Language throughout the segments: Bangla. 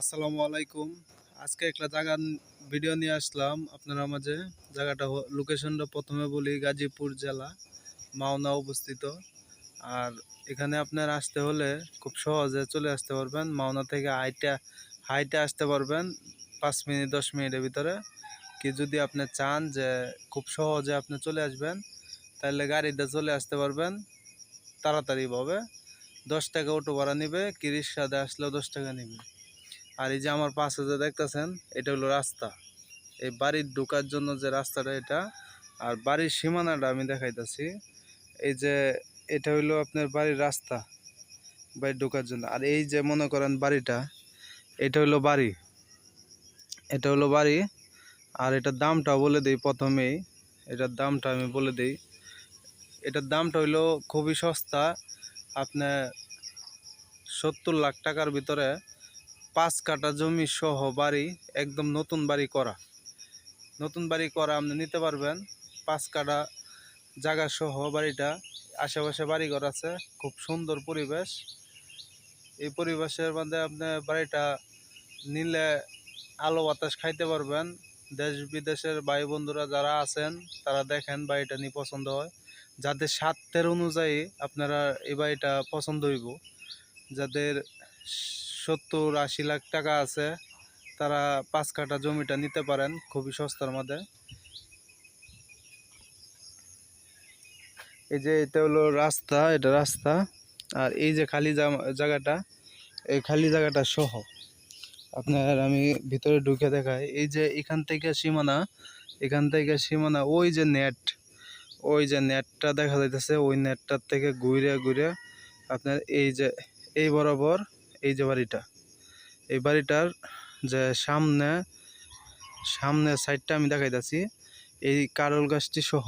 আসসালামু আলাইকুম। আজকে একটা জায়গার ভিডিও নিয়ে আসলাম আপনারা মাঝে। জায়গাটা লোকেশনটা প্রথমে বলি গাজীপুর জেলা, মাওনা অবস্থিত। আর এখানে আপনার আসতে হলে খুব সহজে চলে আসতে পারবেন। মাওনা থেকে হাইটে হাইটে আসতে পারবেন পাঁচ মিনিট, দশ মিনিটের ভিতরে। কি যদি আপনি চান যে খুব সহজে আপনি চলে আসবেন, তাহলে গাড়িতে চলে আসতে পারবেন তাড়াতাড়িভাবে। দশ টাকা অটো ভাড়া নিবে, কি রিক্সাতে আসলেও দশ টাকা নিবে। আর এই যে আমার পাশে যে দেখতেছেন, এটা হলো রাস্তা। এই বাড়ির ঢোকার জন্য যে রাস্তাটা এটা, আর বাড়ির সীমানাটা আমি দেখাইতেছি। এই যে এটা হইল আপনার বাড়ির রাস্তা বাড়ির ঢোকার জন্য। আর এই যে মনে করেন বাড়িটা, এটা হইল বাড়ি। এটা হলো বাড়ি, আর এটার দামটা বলে দিই প্রথমেই। এটার দামটা আমি বলে দিই। এটার দামটা হইল খুবই সস্তা, আপনার সত্তর লাখ টাকার ভিতরে পাঁচ কাটা জমি সহ বাড়ি, একদম নতুন বাড়ি করা। নতুন বাড়ি করা আপনি নিতে পারবেন। পাঁচ কাটা জায়গা সহ বাড়িটা, আশেপাশে বাড়িঘর আছে, খুব সুন্দর পরিবেশ। এই পরিবেশের মধ্যে আপনি বাড়িটা নিলে আলো বাতাস খাইতে পারবেন। দেশ বিদেশের ভাই বন্ধুরা যারা আছেন, তারা দেখেন বাড়িটা নিয়ে পছন্দ হয়। যাদের স্বার্থের অনুযায়ী আপনারা এই বাড়িটা পছন্দ হইব। যাদের সত্তর আশি লাখ টাকা আছে। তারা পাঁচ কাঠা জমিটা নিতে পারেন খুবই সস্তার মধ্যে। এই যে এটা হলো রাস্তা, এটা রাস্তা। আর এই যে খালি জায়গাটা, এই খালি জায়গাটা সহ। আপনার আমি ভিতরে ঢুকে দেখাই। এই যে এখান থেকে সীমানা, এখান থেকে সীমানা, ওই যে নেট, ওই যে নেটটা দেখা যাইতেছে, ওই নেটটার থেকে ঘুরে ঘুরে আপনার এই যে, এই বরাবর এই যে বাড়িটা, এই বাড়িটার যে সামনে সামনে সাইডটা আমি দেখাইতেছি, এই কারল গাছটি সহ।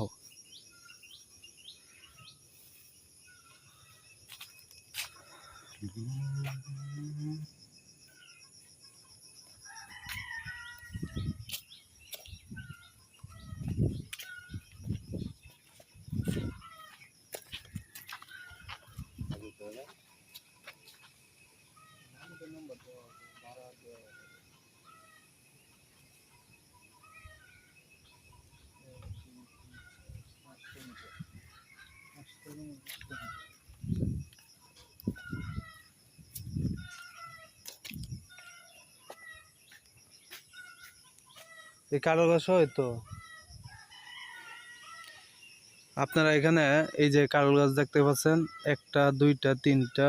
এই কারল গাছ হয়তো আপনারা এখানে এই যে কারল গাছ দেখতে পাচ্ছেন, একটা, দুইটা, তিনটা,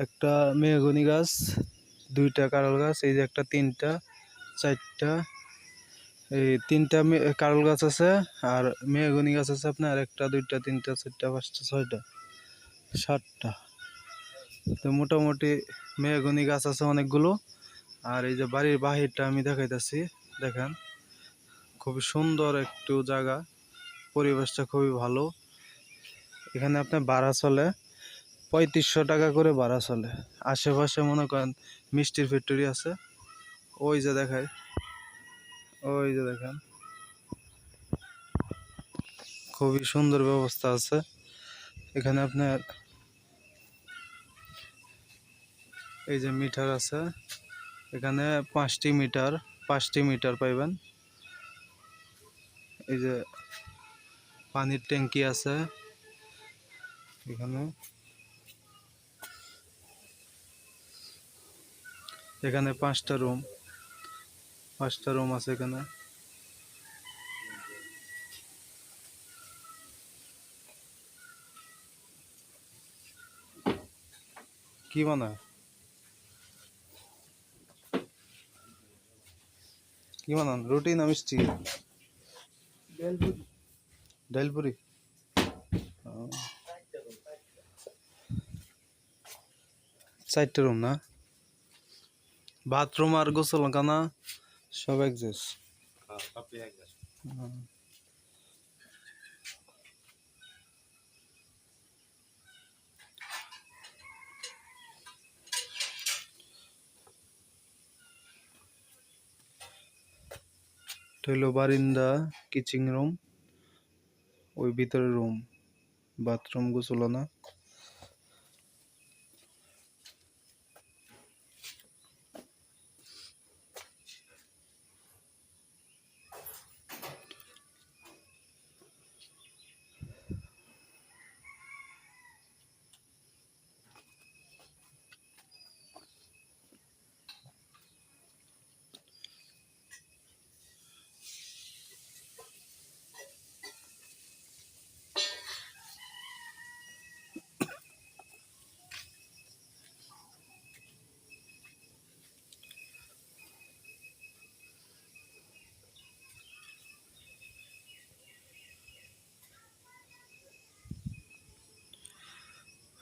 একটা মেহগনি গাছ দুইটা কারল গাছ, এই যে একটা তিনটা, চারটা, এই তিনটা কারল গাছ আছে আর মেহগনি গাছ আছে আপনার, একটা, দুইটা, তিনটা, চারটা, পাঁচটা, ছয়টা, সাতটা। তো মোটামুটি মেহগনি গাছ আছে অনেকগুলো। আর এই যে বাড়ির বাহিরটা আমি দেখাইতেছি, দেখেন। খুবই সুন্দর একটু জায়গা, পরিবেশটা খুবই ভালো। এখানে আপনার ভাড়া চলে। পঁয়ত্রিশশো টাকা করে ভাড়া চলে। আশেপাশে মনে করেন মিষ্টির ফ্যাক্টরি আছে। ওই যে দেখায় ওই যে দেখেন। খুবই সুন্দর ব্যবস্থা আছে। এখানে আপনার এই যে মিটার আছে। এখানে পাঁচটি মিটার পাঁচটি মিটার পাইবেন। এই যে পানির ট্যাঙ্কি আছে। এখানে এখানে পাঁচটা রুম। পাঁচটা রুম আছে এখানে। কি বানায়? কি বানান? রুটি না মিষ্টি? ডালপুরি। চারটে রুম না? বাথরুম আর গোসল খানা সব হলো বারিন্দা কিচিং রুম ওই ভিতরে রুম বাথরুম গোসলনা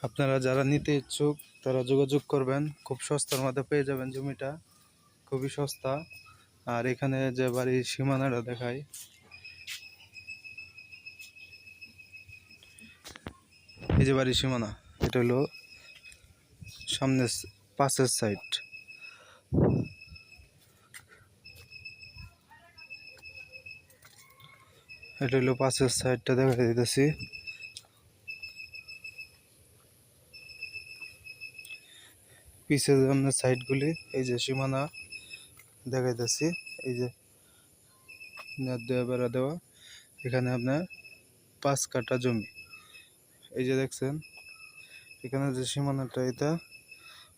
আপনারা যারা নিতে ইচ্ছুক, তারা যোগাযোগ করবেন। খুব সস্তার মধ্যে পেয়ে যাবেন জমিটা। খুবই সস্তা। আর এখানে যে বাড়ির সীমানাটা দেখায় এই যে বাড়ির সীমানা, এটা হলো সামনের স- পাশের সাইড। এটা হলো পাশের সাইডটা দেখা দিতেছি। পিছে যে আপনার সাইডগুলি, এই যে সীমানা দেখাইতেছি, এই যে বেড়া দেওয়া, এখানে আপনার পাঁচ কাটা জমি। এই যে দেখছেন, এখানে যে সীমানাটা এটা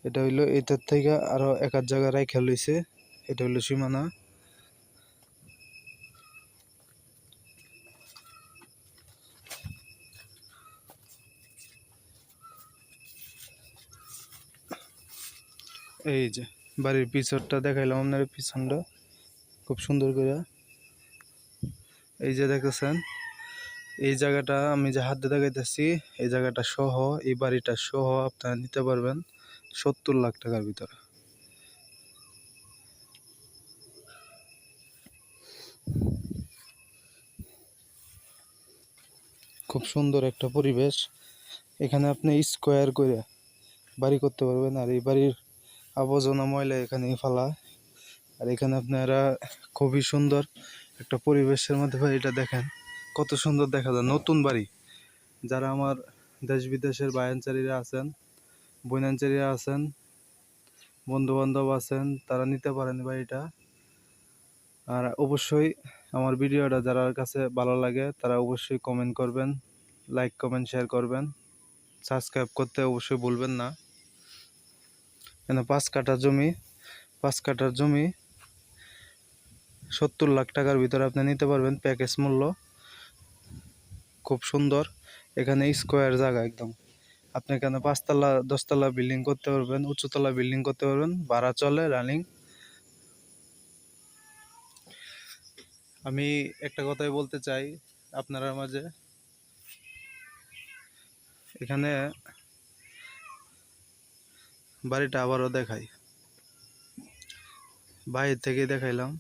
এটা হইল এটার থেকে আরও এক জায়গা রাইখা লইছে, এটা হইল সীমানা। এই যে, বাড়ির পিছনটা দেখাইলাম আপনার পিছনটা। খুব সুন্দর করে। এই যে দেখতেছেন এই জায়গাটা আমি যে হাতে দেখাইতেছি, এই জায়গাটা সহ, এই বাড়িটা সহ আপনারা নিতে পারবেন সত্তর লাখ টাকার ভিতরে। খুব সুন্দর একটা পরিবেশ। এখানে আপনি স্কোয়ার করে বাড়ি করতে পারবেন, আর এই বাড়ির আবর্জনা ময়লা এখানে ফেলা। আর এখানে আপনারা খুবই সুন্দর একটা পরিবেশের মধ্যে এটা দেখেন। কত সুন্দর দেখা যায়। নতুন বাড়ি। যারা আমার দেশ বিদেশের বায়ানচারীরা আছেন বৈনাঞ্চারীরা আছেন বন্ধু বান্ধব আছেন, তারা নিতে পারেন বাড়িটা। আর অবশ্যই আমার ভিডিওটা যারা কাছে ভালো লাগে, তারা অবশ্যই কমেন্ট করবেন লাইক কমেন্ট শেয়ার করবেন। সাবস্ক্রাইব করতে অবশ্যই ভুলবেন না। কেন পাঁচ কাঠা জমি, পাঁচ কাঠার জমি, সত্তর লাখ টাকার ভিতরে আপনি নিতে পারবেন প্যাকেজ মূল্য। খুব সুন্দর। এখানে স্কোয়ার জায়গা একদম। আপনি এখানে পাঁচতলা, দশতলা বিল্ডিং করতে পারবেন উঁচুতলা বিল্ডিং করতে পারবেন, ভাড়া চলে, রানিং। আমি একটা কথাই বলতে চাই আপনারা মাঝে। এখানে বাড়িটা আবারও দেখাই। বাইরে থেকে দেখাইলাম।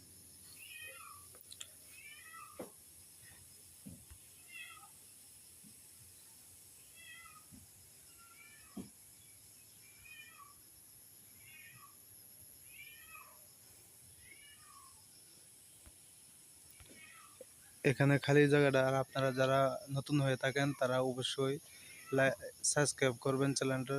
এখানে খালি জায়গাটা, আর আপনারা যারা নতুন হয়ে থাকেন, তারা অবশ্যই সাবস্ক্রাইব করবেন চ্যানেলটা।